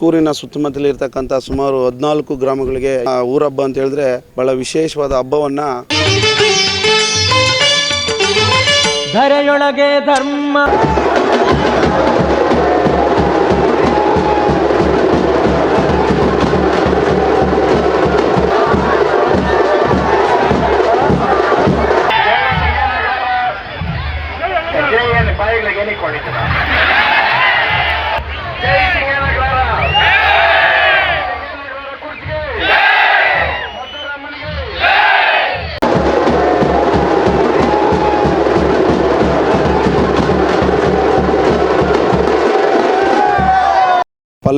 ಉಸ್ಕೂರಿನ ಸುತ್ತಮುತ್ತಲಿ ಇರ್ತಕ್ಕಂಥ ಸುಮಾರು ಹದಿನಾಲ್ಕು ಗ್ರಾಮಗಳಿಗೆ ಊರ ಹಬ್ಬ ಅಂತ ಹೇಳಿದ್ರೆ ಬಹಳ ವಿಶೇಷವಾದ ಹಬ್ಬವನ್ನ ಧರೆಯೊಳಗೆ ಧರ್ಮ ಬಾಯಿಗಳಿಗೆ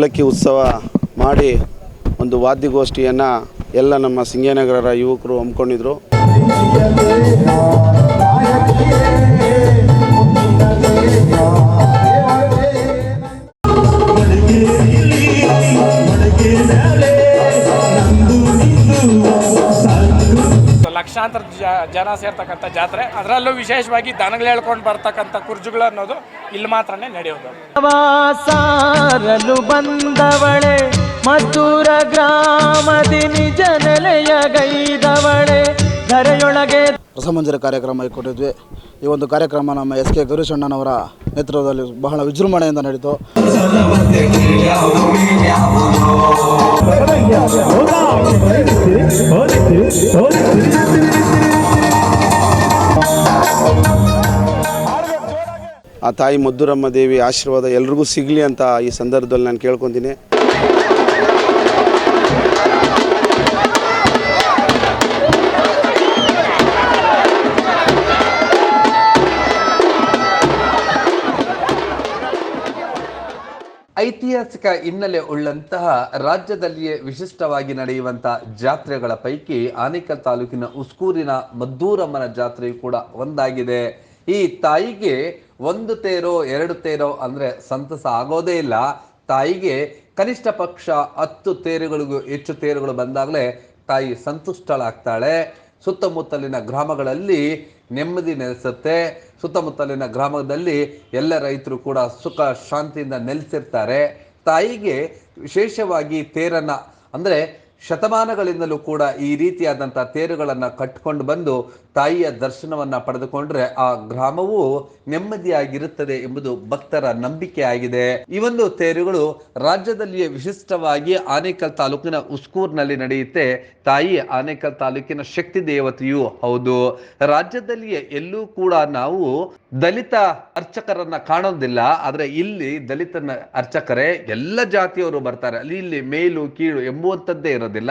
ಪಲ್ಲಕ್ಕಿ ಉತ್ಸವ ಮಾಡಿ ಒಂದು ವಾದ್ಯಗೋಷ್ಠಿಯನ್ನು ಎಲ್ಲ ನಮ್ಮ ಸಿಂಗೇನಗರರ ಯುವಕರು ಹಮ್ಮಿಕೊಂಡಿದ್ರು. ಲಕ್ಷಾಂತರ ಜನ ಸೇರ್ತಕ್ಕಂಥ ಜಾತ್ರೆ. ಅದರಲ್ಲೂ ವಿಶೇಷವಾಗಿ ದನಗಳು ಹೇಳ್ಕೊಂಡು ಬರ್ತಕ್ಕಂಥ ಕುರ್ಜುಗಳು ಅನ್ನೋದು ಇಲ್ಲಿ ಮಾತ್ರನೇ ನಡೆಯೋದು. ಬಂದವಳೆ, ಮಧುರ ಗ್ರಾಮದಿ ನಿಜ ನೆಲೆಯ ಗೈದವಳೆ ಧರೆಯೊಳಗೆ ರಸಮಂಜರಿ ಕಾರ್ಯಕ್ರಮ ಕೊಟ್ಟಿದ್ವಿ ಈ ಒಂದು ಕಾರ್ಯಕ್ರಮ ನಮ್ಮ ಎಸ್ ಕೆ ಗೌರೀಶಣ್ಣನವರ ನೇತೃತ್ವದಲ್ಲಿ ಬಹಳ ವಿಜೃಂಭಣೆಯಿಂದ ನಡೀತು. ಆ ತಾಯಿ ಮದ್ದೂರಮ್ಮ ದೇವಿ ಆಶೀರ್ವಾದ ಎಲ್ರಿಗೂ ಸಿಗಲಿ ಅಂತ ಈ ಸಂದರ್ಭದಲ್ಲಿ ನಾನು ಕೇಳ್ಕೊತೀನಿ. ಐತಿಹಾಸಿಕ ಹಿನ್ನೆಲೆ ಉಳ್ಳಂತಹ ರಾಜ್ಯದಲ್ಲಿಯೇ ವಿಶಿಷ್ಟವಾಗಿ ನಡೆಯುವಂತಹ ಜಾತ್ರೆಗಳ ಪೈಕಿ ಆನೇಕಲ್ ತಾಲೂಕಿನ ಉಸ್ಕೂರಿನ ಮದ್ದೂರಮ್ಮನ ಜಾತ್ರೆಯು ಕೂಡ ಒಂದಾಗಿದೆ. ಈ ತಾಯಿಗೆ ಒಂದು ತೇರೋ, ಎರಡು ತೇರೋ ಅಂದ್ರೆ ಸಂತಸ ಆಗೋದೇ ಇಲ್ಲ. ತಾಯಿಗೆ ಕನಿಷ್ಠ ಪಕ್ಷ ಹತ್ತು ತೇರುಗಳಿಗೂ ಹೆಚ್ಚು ತೇರುಗಳು ಬಂದಾಗಲೇ ತಾಯಿ ಸಂತುಷ್ಟಳಾಗ್ತಾಳೆ. ಸುತ್ತಮುತ್ತಲಿನ ಗ್ರಾಮಗಳಲ್ಲಿ ನೆಮ್ಮದಿ ನೆಲೆಸುತ್ತೆ. ಸುತ್ತಮುತ್ತಲಿನ ಗ್ರಾಮದಲ್ಲಿ ಎಲ್ಲ ರೈತರು ಕೂಡ ಸುಖ ಶಾಂತಿಯಿಂದ ನೆಲೆಸಿರ್ತಾರೆ. ತಾಯಿಗೆ ವಿಶೇಷವಾಗಿ ತೇರನ್ನು ಅಂದರೆ ಶತಮಾನಗಳಿಂದಲೂ ಕೂಡ ಈ ರೀತಿಯಾದಂಥ ತೇರುಗಳನ್ನು ಕಟ್ಕೊಂಡು ಬಂದು ತಾಯಿಯ ದರ್ಶನವನ್ನ ಪಡೆದುಕೊಂಡ್ರೆ ಆ ಗ್ರಾಮವು ನೆಮ್ಮದಿಯಾಗಿರುತ್ತದೆ ಎಂಬುದು ಭಕ್ತರ ನಂಬಿಕೆ ಆಗಿದೆ. ಈ ಒಂದು ತೇರುಗಳು ರಾಜ್ಯದಲ್ಲಿಯೇ ವಿಶಿಷ್ಟವಾಗಿ ಆನೇಕಲ್ ತಾಲೂಕಿನ ಉಸ್ಕೂರ್ನಲ್ಲಿ ನಡೆಯುತ್ತೆ. ತಾಯಿ ಆನೇಕಲ್ ತಾಲೂಕಿನ ಶಕ್ತಿ ದೇವತೆಯು ಹೌದು. ರಾಜ್ಯದಲ್ಲಿಯೇ ಎಲ್ಲೂ ಕೂಡ ನಾವು ದಲಿತ ಅರ್ಚಕರನ್ನ ಕಾಣೋದಿಲ್ಲ. ಆದ್ರೆ ಇಲ್ಲಿ ದಲಿತ ಅರ್ಚಕರೇ ಎಲ್ಲ ಜಾತಿಯವರು ಬರ್ತಾರೆ. ಅಲ್ಲಿ ಇಲ್ಲಿ ಮೇಲು, ಕೀಳು ಎಂಬುವಂಥದ್ದೇ ಇರೋದಿಲ್ಲ.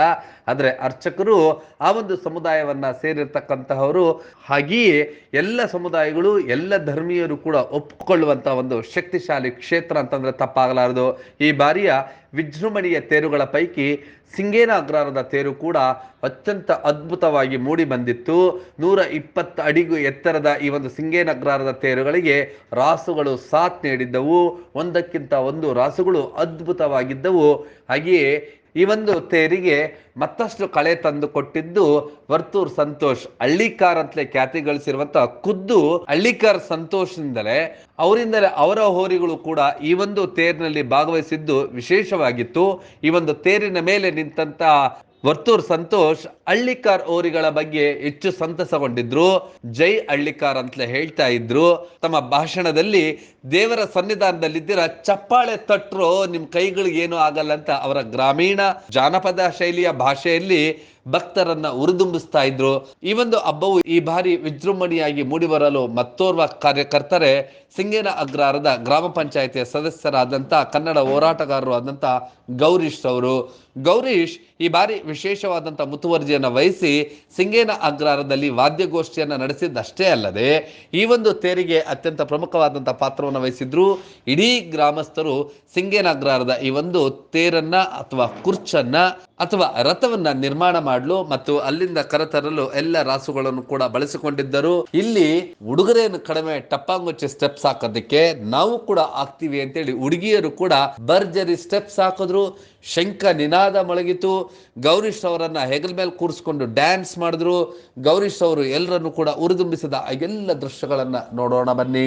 ಆದ್ರೆ ಅರ್ಚಕರು ಆ ಒಂದು ಸಮುದಾಯವನ್ನ ಸೇರಿರ್ತಕ್ಕಂತಹವರು, ಹಾಗೆಯೇ ಎಲ್ಲ ಸಮುದಾಯಗಳು, ಎಲ್ಲ ಧರ್ಮೀಯರು ಕೂಡ ಒಪ್ಪಿಕೊಳ್ಳುವಂತ ಒಂದು ಶಕ್ತಿಶಾಲಿ ಕ್ಷೇತ್ರ ಅಂತಂದ್ರೆ ತಪ್ಪಾಗಲಾರದು. ಈ ಬಾರಿಯ ವಿಜೃಂಭಣೆಯ ತೇರುಗಳ ಪೈಕಿ ಸಿಂಗೇನ ಅಗ್ರಹಾರದ ತೇರು ಕೂಡ ಅತ್ಯಂತ ಅದ್ಭುತವಾಗಿ ಮೂಡಿ ಬಂದಿತ್ತು. ನೂರ ಇಪ್ಪತ್ತು ಅಡಿಗೂ ಎತ್ತರದ ಈ ಒಂದು ಸಿಂಗೇನ ಅಗ್ರಹಾರದ ತೇರುಗಳಿಗೆ ರಾಸುಗಳು ಸಾಥ್ ನೀಡಿದ್ದವು. ಒಂದಕ್ಕಿಂತ ಒಂದು ರಾಸುಗಳು ಅದ್ಭುತವಾಗಿದ್ದವು. ಹಾಗೆಯೇ ಈ ಒಂದು ತೇರಿಗೆ ಮತ್ತಷ್ಟು ಕಳೆ ತಂದು ಕೊಟ್ಟಿದ್ದು ವರ್ತೂರ್ ಸಂತೋಷ್ ಹಳ್ಳಿಕಾರ್ ಅಂತಲೇ ಖ್ಯಾತಿ ಗಳಿಸಿರುವಂತ ಖುದ್ದು ಹಳ್ಳಿಕಾರ್ ಸಂತೋಷದಿಂದಲೇ ಅವರಿಂದಲೇ ಅವರ ಹೋರಿಗಳು ಕೂಡ ಈ ಒಂದು ತೇರಿನಲ್ಲಿ ಭಾಗವಹಿಸಿದ್ದು ವಿಶೇಷವಾಗಿತ್ತು. ಈ ಒಂದು ತೇರಿನ ಮೇಲೆ ನಿಂತ ವರ್ತೂರ್ ಸಂತೋಷ್ ಹಳ್ಳಿಕಾರ್ ಓರಿಗಳ ಬಗ್ಗೆ ಹೆಚ್ಚು ಸಂತಸಗೊಂಡಿದ್ರು. ಜೈ ಹಳ್ಳಿಕಾರ್ ಅಂತಲೇ ಹೇಳ್ತಾ ಇದ್ರು. ತಮ್ಮ ಭಾಷಣದಲ್ಲಿ ದೇವರ ಸನ್ನಿಧಾನದಲ್ಲಿದ್ದೀರ, ಚಪ್ಪಾಳೆ ತಟ್ರು ನಿಮ್ ಕೈಗಳಿಗೆ ಏನು ಆಗಲ್ಲ ಅಂತ ಅವರ ಗ್ರಾಮೀಣ ಜಾನಪದ ಶೈಲಿಯ ಭಾಷೆಯಲ್ಲಿ ಭಕ್ತರನ್ನ ಉರಿದುಂಬಿಸ್ತಾ ಇದ್ರು. ಈ ಒಂದು ಹಬ್ಬವು ಈ ಬಾರಿ ವಿಜೃಂಭಣೆಯಾಗಿ ಮೂಡಿಬರಲು ಮತ್ತೋರ್ವ ಕಾರ್ಯಕರ್ತರೆ, ಸಿಂಗೇನ ಅಗ್ರಹಾರದ ಗ್ರಾಮ ಪಂಚಾಯತಿಯ ಸದಸ್ಯರಾದಂಥ ಕನ್ನಡ ಹೋರಾಟಗಾರರು ಆದಂಥ ಗೌರೀಶ್ ಅವರು ಗೌರೀಶ್ ಈ ಬಾರಿ ವಿಶೇಷವಾದಂಥ ಮುತುವರ್ಜಿಯನ್ನು ವಹಿಸಿ ಸಿಂಗೇನ ಅಗ್ರಹಾರದಲ್ಲಿ ವಾದ್ಯಗೋಷ್ಠಿಯನ್ನು ನಡೆಸಿದ್ದಷ್ಟೇ ಅಲ್ಲದೆ, ಈ ಒಂದು ತೇರಿಗೆ ಅತ್ಯಂತ ಪ್ರಮುಖವಾದಂಥ ಪಾತ್ರವನ್ನು ವಹಿಸಿದ್ರು. ಇಡೀ ಗ್ರಾಮಸ್ಥರು ಸಿಂಗೇನ ಅಗ್ರಹಾರದ ಈ ಒಂದು ತೇರನ್ನ ಅಥವಾ ಕುರ್ಚನ್ನ ಅಥವಾ ರಥವನ್ನ ನಿರ್ಮಾಣ ಮಾಡಲು ಮತ್ತು ಅಲ್ಲಿಂದ ಕರೆತರಲು ಎಲ್ಲ ರಾಸುಗಳನ್ನು ಕೂಡ ಬಳಸಿಕೊಂಡಿದ್ದರು. ಇಲ್ಲಿ ಉಡುಗೊರೆಯನ್ನು ಕಡಿಮೆ ಟಪ್ಪಾಂಗುಚ್ಚಿ ಸ್ಟೆಪ್ಸ್ ಹಾಕೋದಕ್ಕೆ ನಾವು ಕೂಡ ಹಾಕ್ತಿವಿ ಅಂತೇಳಿ ಹುಡುಗಿಯರು ಕೂಡ ಭರ್ಜರಿ ಸ್ಟೆಪ್ಸ್ ಹಾಕಿದ್ರು ಶಂಖ ನಿನಾದ ಮೊಳಗಿತು ಗೌರೀಶ್ ಅವರನ್ನ ಹೆಗಲ್ ಮೇಲೆ ಕೂರಿಸ್ಕೊಂಡು ಡ್ಯಾನ್ಸ್ ಮಾಡಿದ್ರು. ಗೌರೀಶ್ ಅವರು ಎಲ್ಲರನ್ನು ಕೂಡ ಉರಿದುಂಬಿಸಿದ ಎಲ್ಲ ದೃಶ್ಯಗಳನ್ನ ನೋಡೋಣ ಬನ್ನಿ.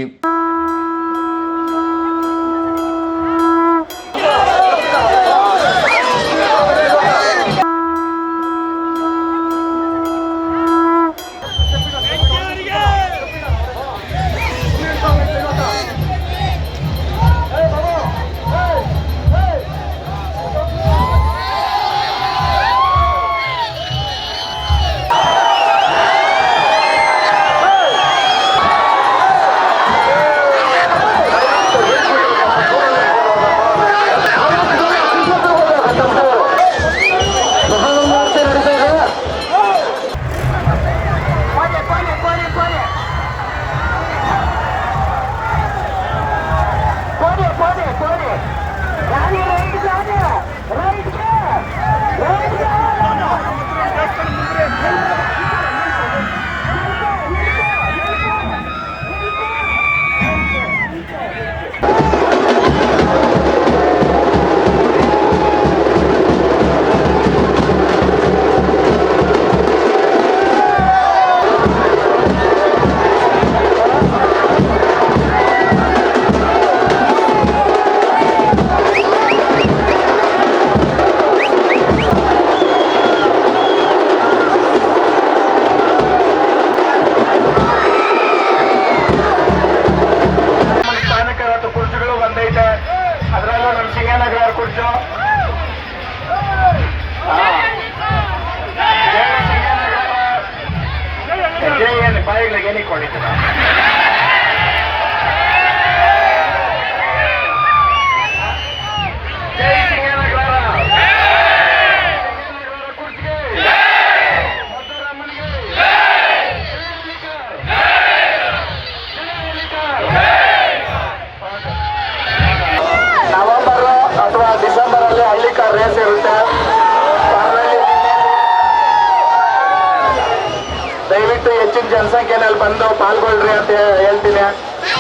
ಜನಸಂಖ್ಯೆನಲ್ಲಿ ಬಂದು ಪಾಲ್ಗೊಳ್ರಿ ಅಂತ ಹೇಳ್ತೀನಿ.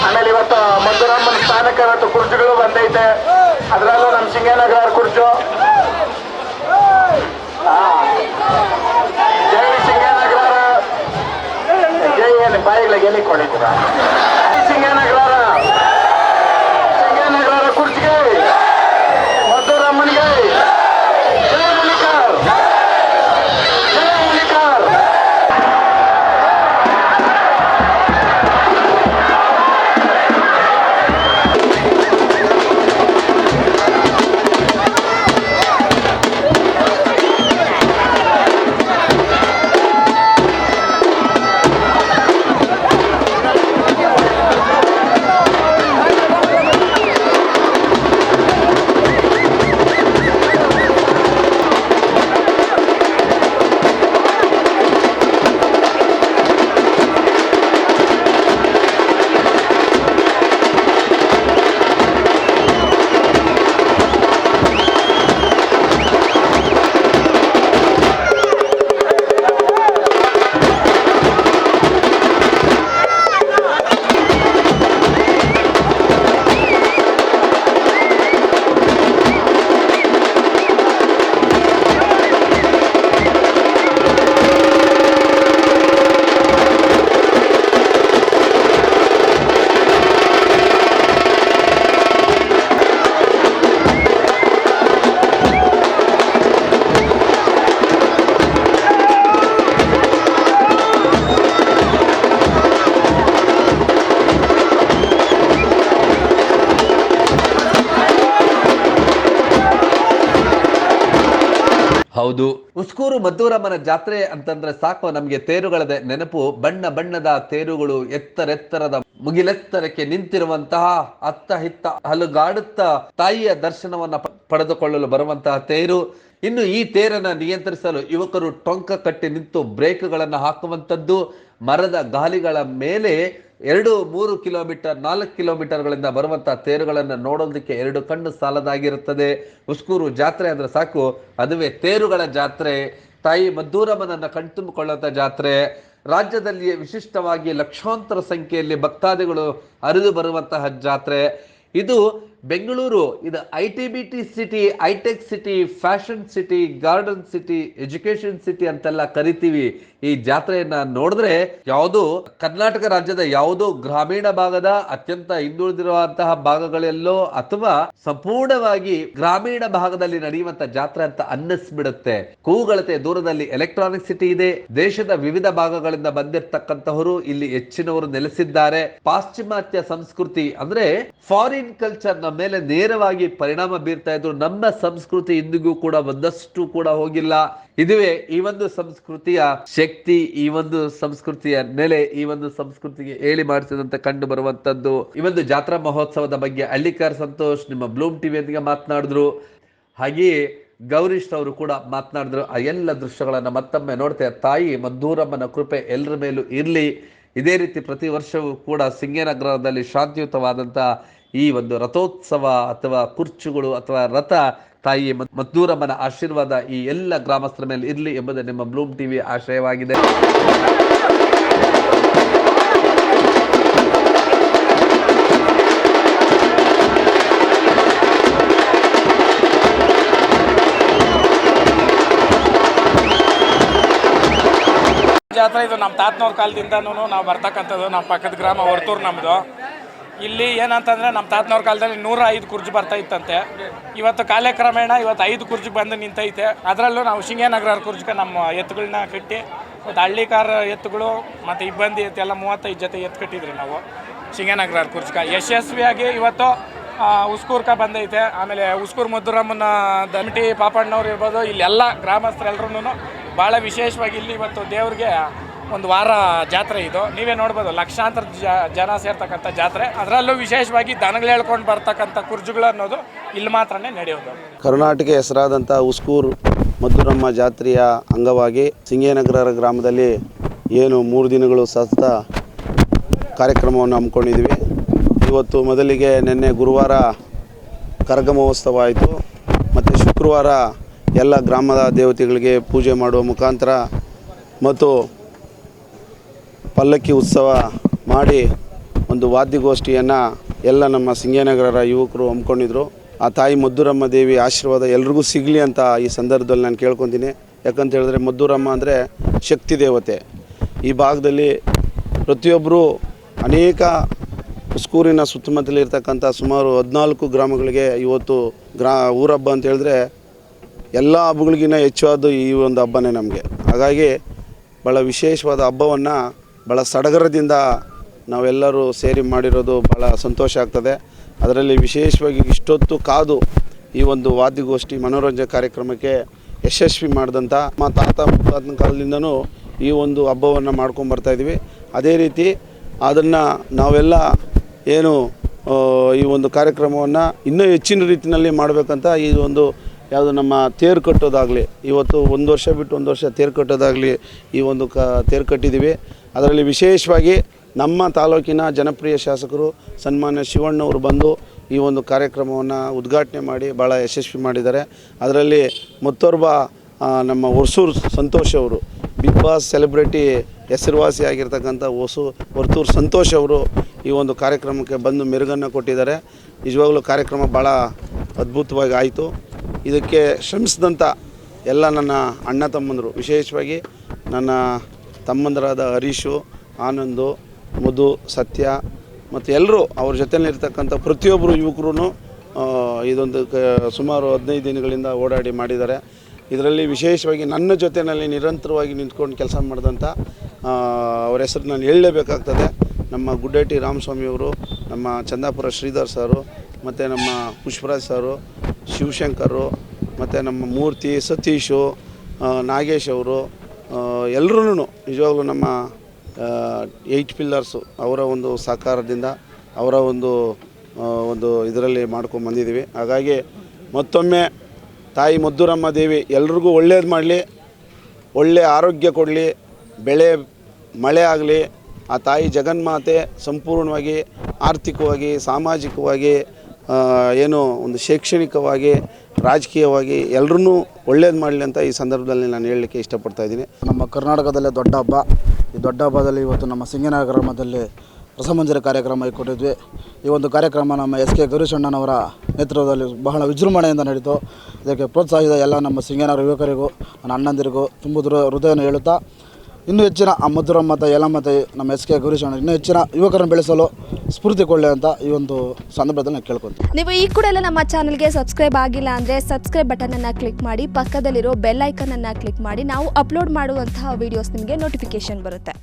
ಆಮೇಲೆ ಇವತ್ತು ಮಧುರಾಮನ ಸ್ಥಾನಕ್ಕೆ ಇವತ್ತು ಕುರ್ಚಿಗಳು ಬಂದೈತೆ. ಅದರಲ್ಲೂ ನಮ್ಮ ಸಿಂಗನಗರ ಕುರ್ಜು. ಜೈ ಸಿಂಗನಗರ. ಜೈ ಏನು ಬಾಯಿಗಳಿಗೆ ಏನಕ್ಕೆ ಹೊಡಿತೀರ? ಹೌದು. ಉಸ್ಕೂರು ಮದ್ದೂರಮ್ಮನ ಜಾತ್ರೆ ಅಂತಂದ್ರೆ ಸಾಕು ನಮಗೆ ತೇರುಗಳದ ನೆನಪು. ಬಣ್ಣ ಬಣ್ಣದ ತೇರುಗಳು ಎತ್ತರೆತ್ತರದ ಮುಗಿಲೆತ್ತರಕ್ಕೆ ನಿಂತಿರುವಂತಹ ಅತ್ತ ಹಿತ್ತ ಹಲುಗಾಡುತ್ತಾ ತಾಯಿಯ ದರ್ಶನವನ್ನ ಪಡೆದುಕೊಳ್ಳಲು ಬರುವಂತಹ ತೇರು. ಇನ್ನು ಈ ತೇರನ್ನ ನಿಯಂತ್ರಿಸಲು ಯುವಕರು ಟೊಂಕ ಕಟ್ಟಿ ನಿಂತು ಬ್ರೇಕ್ಗಳನ್ನು ಹಾಕುವಂಥದ್ದು. ಮರದ ಗಾಲಿಗಳ ಮೇಲೆ ಎರಡು ಮೂರು ಕಿಲೋಮೀಟರ್, ನಾಲ್ಕು ಕಿಲೋಮೀಟರ್ಗಳಿಂದ ಬರುವಂತಹ ತೇರುಗಳನ್ನು ನೋಡೋದಕ್ಕೆ ಎರಡು ಕಣ್ಣು ಸಾಲದಾಗಿರುತ್ತದೆ. ಉಸ್ಕೂರು ಜಾತ್ರೆ ಅಂದ್ರೆ ಸಾಕು. ಅದುವೇ ತೇರುಗಳ ಜಾತ್ರೆ. ತಾಯಿ ಮದ್ದೂರಮ್ಮನನ್ನು ಕಣ್ತುಂಬಿಕೊಳ್ಳುವಂಥ ಜಾತ್ರೆ. ರಾಜ್ಯದಲ್ಲಿಯೇ ವಿಶಿಷ್ಟವಾಗಿ ಲಕ್ಷಾಂತರ ಸಂಖ್ಯೆಯಲ್ಲಿ ಭಕ್ತಾದಿಗಳು ಹರಿದು ಬರುವಂತಹ ಜಾತ್ರೆ. ಇದು ಬೆಂಗಳೂರು, ಇದು I T B T city hitech city fashion city garden city education city ಅಂತೆಲ್ಲ ಕರಿತೀವಿ. ಈ ಜಾತ್ರೆಯನ್ನ ನೋಡಿದ್ರೆ ಯಾವುದೋ ಕರ್ನಾಟಕ ರಾಜ್ಯದ ಯಾವುದೋ ಗ್ರಾಮೀಣ ಭಾಗದ ಅತ್ಯಂತ ಹಿಂದುಳಿದಿರುವಂತಹ ಭಾಗಗಳೆಲ್ಲೋ ಅಥವಾ ಸಂಪೂರ್ಣವಾಗಿ ಗ್ರಾಮೀಣ ಭಾಗದಲ್ಲಿ ನಡೆಯುವಂತ ಜಾತ್ರೆ ಅಂತ ಅನ್ನಿಸ್ಬಿಡುತ್ತೆ. ಕೂಗಳತೆ ದೂರದಲ್ಲಿ ಎಲೆಕ್ಟ್ರಾನಿಕ್ ಸಿಟಿ ಇದೆ. ದೇಶದ ವಿವಿಧ ಭಾಗಗಳಿಂದ ಬಂದಿರತಕ್ಕಂತಹವರು ಇಲ್ಲಿ ಹೆಚ್ಚಿನವರು ನೆಲೆಸಿದ್ದಾರೆ. ಪಾಶ್ಚಿಮಾತ್ಯ ಸಂಸ್ಕೃತಿ ಅಂದ್ರೆ ಫಾರಿನ್ ಕಲ್ಚರ್ ಮೇಲೆ ನೇರವಾಗಿ ಪರಿಣಾಮ ಬೀರ್ತಾ ಇದ್ರು, ನಮ್ಮ ಸಂಸ್ಕೃತಿ ಇಂದಿಗೂ ಕೂಡ ಒಂದಷ್ಟು ಕೂಡ ಹೋಗಿಲ್ಲ. ಇದುವೇ ಈ ಒಂದು ಸಂಸ್ಕೃತಿಯ ಶಕ್ತಿ, ಈ ಒಂದು ಸಂಸ್ಕೃತಿಯ ನೆಲೆ, ಈ ಒಂದು ಸಂಸ್ಕೃತಿಗೆ ಹೇಳಿ ಮಾಡಿಸಿದಂತ ಕಂಡು ಬರುವಂತದ್ದು. ಈ ಒಂದು ಜಾತ್ರಾ ಮಹೋತ್ಸವದ ಬಗ್ಗೆ ಹಳ್ಳಿಕಾರ್ ಸಂತೋಷ್ ನಿಮ್ಮ ಬ್ಲೂಮ್ ಟಿವಿಯೊಂದಿಗೆ ಮಾತನಾಡಿದ್ರು. ಹಾಗೆಯೇ ಗೌರೀಶ್ ಅವರು ಕೂಡ ಮಾತನಾಡಿದ್ರು. ಆ ಎಲ್ಲ ದೃಶ್ಯಗಳನ್ನು ಮತ್ತೊಮ್ಮೆ ನೋಡ್ತೇವೆ. ತಾಯಿ ಮದ್ದೂರಮ್ಮನ ಕೃಪೆ ಎಲ್ಲರ ಮೇಲೂ ಇರಲಿ. ಇದೇ ರೀತಿ ಪ್ರತಿ ವರ್ಷವೂ ಕೂಡ ಸಿಂಗೇನಗರದಲ್ಲಿ ಶಾಂತಿಯುತವಾದಂಥ ಈ ಒಂದು ರಥೋತ್ಸವ ಅಥವಾ ಕುರ್ಚುಗಳು ಅಥವಾ ರಥ ತಾಯಿ ಮದ್- ಮದ್ದೂರಮ್ಮನ ಆಶೀರ್ವಾದ ಈ ಎಲ್ಲ ಗ್ರಾಮಸ್ಥರ ಮೇಲೆ ಇರಲಿ ಎಂಬುದು ನಿಮ್ಮ ಬ್ಲೂಮ್ ಟಿವಿ ಆಶಯವಾಗಿದೆ. ಜಾತ್ರೆ ಇದು ನಮ್ಮ ತಾತನವ್ರ ಕಾಲದಿಂದನೂ ನಾವು ಬರ್ತಕ್ಕಂಥದ್ದು ನಮ್ಮ ಪಕ್ಕದ ಗ್ರಾಮ ಹೊರ್ತೂರು ನಮ್ಮದು ಇಲ್ಲಿ ಏನಂತಂದ್ರೆ ನಮ್ಮ ತಾತನವ್ರ ಕಾಲದಲ್ಲಿ ನೂರ ಐದು ಕುರ್ಜಿ ಬರ್ತಾ ಇತ್ತಂತೆ. ಇವತ್ತು ಕಾಲಕ್ರಮೇಣ ಇವತ್ತು ಐದು ಕುರ್ಜಿ ಬಂದು ನಿಂತೈತೆ. ಅದರಲ್ಲೂ ನಾವು ಶಿಂಗೇನಗರ ಕುರ್ಜಿಗೆ ನಮ್ಮ ಎತ್ತುಗಳನ್ನ ಕಟ್ಟಿ, ಮತ್ತು ಹಳ್ಳಿಕಾರ ಎತ್ತುಗಳು, ಮತ್ತು ಇಬ್ಬಂದಿ ಎತ್ತು ಎಲ್ಲ ಮೂವತ್ತೈದು ಜೊತೆ ಎತ್ತು ಕಟ್ಟಿದ್ರಿ ನಾವು ಶಿಂಗೇನಗರ ಕುರ್ಜಿಕ ಯಶಸ್ವಿಯಾಗಿ ಇವತ್ತು ಉಸ್ಕೂರ್ಕ ಬಂದೈತೆ. ಆಮೇಲೆ ಉಸ್ಕೂರ್ ಮಧುರಮ್ಮನ ದಮಟಿ ಪಾಪಣ್ಣವ್ರು ಇರ್ಬೋದು, ಇಲ್ಲೆಲ್ಲ ಗ್ರಾಮಸ್ಥರೆಲ್ಲರೂ ಭಾಳ ವಿಶೇಷವಾಗಿ ಇಲ್ಲಿ ಇವತ್ತು ದೇವ್ರಿಗೆ ಒಂದು ವಾರ ಜಾತ್ರೆ ಇದು. ನೀವೇ ನೋಡ್ಬೋದು, ಲಕ್ಷಾಂತರ ಜನ ಸೇರ್ತಕ್ಕಂಥ ಜಾತ್ರೆ. ಅದರಲ್ಲೂ ವಿಶೇಷವಾಗಿ ದನಗಳು ಹೇಳ್ಕೊಂಡು ಬರ್ತಕ್ಕಂಥ ಕುರ್ಜುಗಳು ಅನ್ನೋದು ಇಲ್ಲಿ ಮಾತ್ರನೇ ನಡೆಯೋದು. ಕರ್ನಾಟಕ ಹೆಸರಾದಂಥ ಉಸ್ಕೂರು ಮಧುರಮ್ಮ ಜಾತ್ರೆಯ ಅಂಗವಾಗಿ ಸಿಂಗೇನಗರ ಗ್ರಾಮದಲ್ಲಿ ಏನು ಮೂರು ದಿನಗಳು ಸತತ ಕಾರ್ಯಕ್ರಮವನ್ನು ಹಮ್ಮಿಕೊಂಡಿದ್ವಿ. ಇವತ್ತು ಮೊದಲಿಗೆ ನಿನ್ನೆ ಗುರುವಾರ ಕರಗ ಮಹೋತ್ಸವ ಆಯಿತು. ಮತ್ತು ಶುಕ್ರವಾರ ಎಲ್ಲ ಗ್ರಾಮದ ದೇವತೆಗಳಿಗೆ ಪೂಜೆ ಮಾಡುವ ಮುಖಾಂತರ ಮತ್ತು ಪಲ್ಲಕ್ಕಿ ಉತ್ಸವ ಮಾಡಿ ಒಂದು ವಾದ್ಯಗೋಷ್ಠಿಯನ್ನು ಎಲ್ಲ ನಮ್ಮ ಸಿಂಗೇನಗರರ ಯುವಕರು ಹಮ್ಮಿಕೊಂಡಿದ್ರು. ಆ ತಾಯಿ ಮದ್ದೂರಮ್ಮ ದೇವಿ ಆಶೀರ್ವಾದ ಎಲ್ರಿಗೂ ಸಿಗಲಿ ಅಂತ ಈ ಸಂದರ್ಭದಲ್ಲಿ ನಾನು ಕೇಳ್ಕೊತೀನಿ. ಯಾಕಂತ ಹೇಳಿದ್ರೆ ಮದ್ದೂರಮ್ಮ ಅಂದರೆ ಶಕ್ತಿ ದೇವತೆ. ಈ ಭಾಗದಲ್ಲಿ ಪ್ರತಿಯೊಬ್ಬರು ಅನೇಕ ಉಸ್ಕೂರಿನ ಸುತ್ತಮುತ್ತಲಿರ್ತಕ್ಕಂಥ ಸುಮಾರು ಹದಿನಾಲ್ಕು ಗ್ರಾಮಗಳಿಗೆ ಇವತ್ತು ಗ್ರಾ ಊರಬ್ಬ ಅಂತ ಹೇಳಿದ್ರೆ ಎಲ್ಲ ಹಬ್ಬಗಳಿಗಿಂತ ಹೆಚ್ಚಾದ ಈ ಒಂದು ಹಬ್ಬನೇ ನಮಗೆ. ಹಾಗಾಗಿ ಭಾಳ ವಿಶೇಷವಾದ ಹಬ್ಬವನ್ನು ಭಾಳ ಸಡಗರದಿಂದ ನಾವೆಲ್ಲರೂ ಸೇರಿ ಮಾಡಿರೋದು ಭಾಳ ಸಂತೋಷ ಆಗ್ತದೆ. ಅದರಲ್ಲಿ ವಿಶೇಷವಾಗಿ ಇಷ್ಟೊತ್ತು ಕಾದು ಈ ಒಂದು ವಾದ್ಯಗೋಷ್ಠಿ ಮನೋರಂಜನೆ ಕಾರ್ಯಕ್ರಮಕ್ಕೆ ಯಶಸ್ವಿ ಮಾಡಿದಂಥ ನಮ್ಮ ತಾತ ಮುತ್ತಾತನ ಕಾಲದಿಂದನೂ ಈ ಒಂದು ಹಬ್ಬವನ್ನು ಮಾಡ್ಕೊಂಡು ಇದ್ದೀವಿ. ಅದೇ ರೀತಿ ಅದನ್ನು ನಾವೆಲ್ಲ ಏನು ಈ ಒಂದು ಕಾರ್ಯಕ್ರಮವನ್ನು ಇನ್ನೂ ಹೆಚ್ಚಿನ ರೀತಿಯಲ್ಲಿ ಮಾಡಬೇಕಂತ ಈ ಒಂದು ಯಾವುದು ನಮ್ಮ ತೇರು ಕಟ್ಟೋದಾಗಲಿ, ಇವತ್ತು ಒಂದು ವರ್ಷ ಬಿಟ್ಟು ಒಂದು ವರ್ಷ ತೇರು ಕಟ್ಟೋದಾಗಲಿ ಈ ಒಂದು ಕ, ತೇರು ಕಟ್ಟಿದ್ದೀವಿ. ಅದರಲ್ಲಿ ವಿಶೇಷವಾಗಿ ನಮ್ಮ ತಾಲೂಕಿನ ಜನಪ್ರಿಯ ಶಾಸಕರು ಸನ್ಮಾನ್ಯ ಶಿವಣ್ಣವರು ಬಂದು ಈ ಒಂದು ಕಾರ್ಯಕ್ರಮವನ್ನು ಉದ್ಘಾಟನೆ ಮಾಡಿ ಭಾಳ ಯಶಸ್ವಿ ಮಾಡಿದ್ದಾರೆ. ಅದರಲ್ಲಿ ಮತ್ತೊರ್ಬ ನಮ್ಮ ಹೊಸೂರು ಸಂತೋಷ್ ಅವರು, ಬಿಗ್ ಬಾಸ್ ಸೆಲೆಬ್ರಿಟಿ ಹೆಸರುವಾಸಿ ಆಗಿರ್ತಕ್ಕಂಥ ಹೊಸು ಹೊರ್ತೂರು ಸಂತೋಷ್ ಅವರು ಈ ಒಂದು ಕಾರ್ಯಕ್ರಮಕ್ಕೆ ಬಂದು ಮೆರುಗನ್ನು ಕೊಟ್ಟಿದ್ದಾರೆ. ನಿಜವಾಗಲೂ ಕಾರ್ಯಕ್ರಮ ಭಾಳ ಅದ್ಭುತವಾಗಿ ಆಯಿತು. ಇದಕ್ಕೆ ಶ್ರಮಿಸಿದಂಥ ಎಲ್ಲ ನನ್ನ ಅಣ್ಣ ತಮ್ಮಂದರು, ವಿಶೇಷವಾಗಿ ನನ್ನ ತಮ್ಮಂದರಾದ ಹರೀಶು, ಆನಂದು, ಮಧು, ಸತ್ಯ ಮತ್ತು ಎಲ್ಲರೂ ಅವ್ರ ಜೊತೆಯಲ್ಲಿರ್ತಕ್ಕಂಥ ಪ್ರತಿಯೊಬ್ಬರು ಯುವಕರು ಇದೊಂದು ಕ, ಸುಮಾರು ಹದಿನೈದು ದಿನಗಳಿಂದ ಓಡಾಡಿ ಮಾಡಿದ್ದಾರೆ. ಇದರಲ್ಲಿ ವಿಶೇಷವಾಗಿ ನನ್ನ ಜೊತೆಯಲ್ಲಿ ನಿರಂತರವಾಗಿ ನಿಂತ್ಕೊಂಡು ಕೆಲಸ ಮಾಡಿದಂಥ ಅವರ ಹೆಸರು ನಾನು ಹೇಳಲೇಬೇಕಾಗ್ತದೆ. ನಮ್ಮ ಗುಡ್ಡೇಟಿ ರಾಮಸ್ವಾಮಿಯವರು ನಮ್ಮ ಚಂದಾಪುರ ಶ್ರೀಧರ್ ಸಾರು, ಮತ್ತು ನಮ್ಮ ಪುಷ್ಪರಾಜ್ ಸಾರು, ಶಿವಶಂಕರು, ಮತ್ತು ನಮ್ಮ ಮೂರ್ತಿ ಸತೀಶು ನಾಗೇಶ್ ಅವರು ಎಲ್ಲರೂ ನಿಜವಾಗ್ಲೂ ನಮ್ಮ ಏಯ್ಟ್ ಪಿಲ್ಲರ್ಸು ಅವರ ಒಂದು ಸಹಕಾರದಿಂದ, ಅವರ ಒಂದು ಒಂದು ಇದರಲ್ಲಿ ಮಾಡ್ಕೊಂಡು ಬಂದಿದ್ದೀವಿ. ಹಾಗಾಗಿ ಮತ್ತೊಮ್ಮೆ ತಾಯಿ ಮದ್ದೂರಮ್ಮ ದೇವಿ ಎಲ್ರಿಗೂ ಒಳ್ಳೇದು ಮಾಡಲಿ ಒಳ್ಳೆಯ ಆರೋಗ್ಯ ಕೊಡಲಿ, ಬೆಳೆ, ಮಳೆ ಆಗಲಿ, ಆ ತಾಯಿ ಜಗನ್ಮಾತೆ ಸಂಪೂರ್ಣವಾಗಿ ಆರ್ಥಿಕವಾಗಿ, ಸಾಮಾಜಿಕವಾಗಿ ಏನು ಒಂದು ಶೈಕ್ಷಣಿಕವಾಗಿ ರಾಜಕೀಯವಾಗಿ ಎಲ್ಲರೂ ಒಳ್ಳೇದು ಮಾಡಲಿ ಅಂತ ಈ ಸಂದರ್ಭದಲ್ಲಿ ನಾನು ಹೇಳಲಿಕ್ಕೆ ಇಷ್ಟಪಡ್ತಾ ಇದ್ದೀನಿ. ನಮ್ಮ ಕರ್ನಾಟಕದಲ್ಲೇ ದೊಡ್ಡ ಹಬ್ಬ. ಈ ದೊಡ್ಡ ಹಬ್ಬದಲ್ಲಿ ಇವತ್ತು ನಮ್ಮ ಸಿಂಗನಗರ ಗ್ರಾಮದಲ್ಲಿ ರಸಮಂಜರಿ ಕಾರ್ಯಕ್ರಮ ಇಟ್ಕೊಂಡಿದ್ವಿ ಈ ಒಂದು ಕಾರ್ಯಕ್ರಮ ನಮ್ಮ ಎಸ್ ಕೆ ಗೌರೀಶಣ್ಣನವರ ನೇತೃತ್ವದಲ್ಲಿ ಬಹಳ ವಿಜೃಂಭಣೆಯಿಂದ ನಡೀತು. ಇದಕ್ಕೆ ಪ್ರೋತ್ಸಾಹಿಸಿದ ಎಲ್ಲ ನಮ್ಮ ಸಿಂಗನಗರ ಯುವಕರಿಗೂ, ನನ್ನ ಅಣ್ಣಂದಿರಿಗೂ ತುಂಬ ಹೃದಯನ ಹೇಳುತ್ತಾ ಇನ್ನೂ ಹೆಚ್ಚಿನ ಆ ಮತ್ತು ಮತ್ತು ಯಲಮತ ನಮ್ಮ ಎಸ್ ಕೆ ಗೌರೀಶಣ್ಣ ಇನ್ನೂ ಹೆಚ್ಚಿನ ಯುವಕರನ್ನು ಬೆಳೆಸಲು ಸ್ಫೂರ್ತಿ ಕೊಳ್ಳೆ ಅಂತ ಈ ಒಂದು ಸಂದರ್ಭದಲ್ಲಿ ನಾನು ಕೇಳ್ಕೊತೀನಿ. ನೀವು ಈ ಕೂಡ ಎಲ್ಲ ನಮ್ಮ ಚಾನಲ್ಗೆ ಸಬ್ಸ್ಕ್ರೈಬ್ ಆಗಿಲ್ಲ ಅಂದರೆ ಸಬ್ಸ್ಕ್ರೈಬ್ ಬಟನನ್ನು ಕ್ಲಿಕ್ ಮಾಡಿ, ಪಕ್ಕದಲ್ಲಿರೋ ಬೆಲ್ ಐಕನನ್ನು ಕ್ಲಿಕ್ ಮಾಡಿ, ನಾವು ಅಪ್ಲೋಡ್ ಮಾಡುವಂತಹ ವೀಡಿಯೋಸ್ ನಿಮಗೆ ನೋಟಿಫಿಕೇಶನ್ ಬರುತ್ತೆ.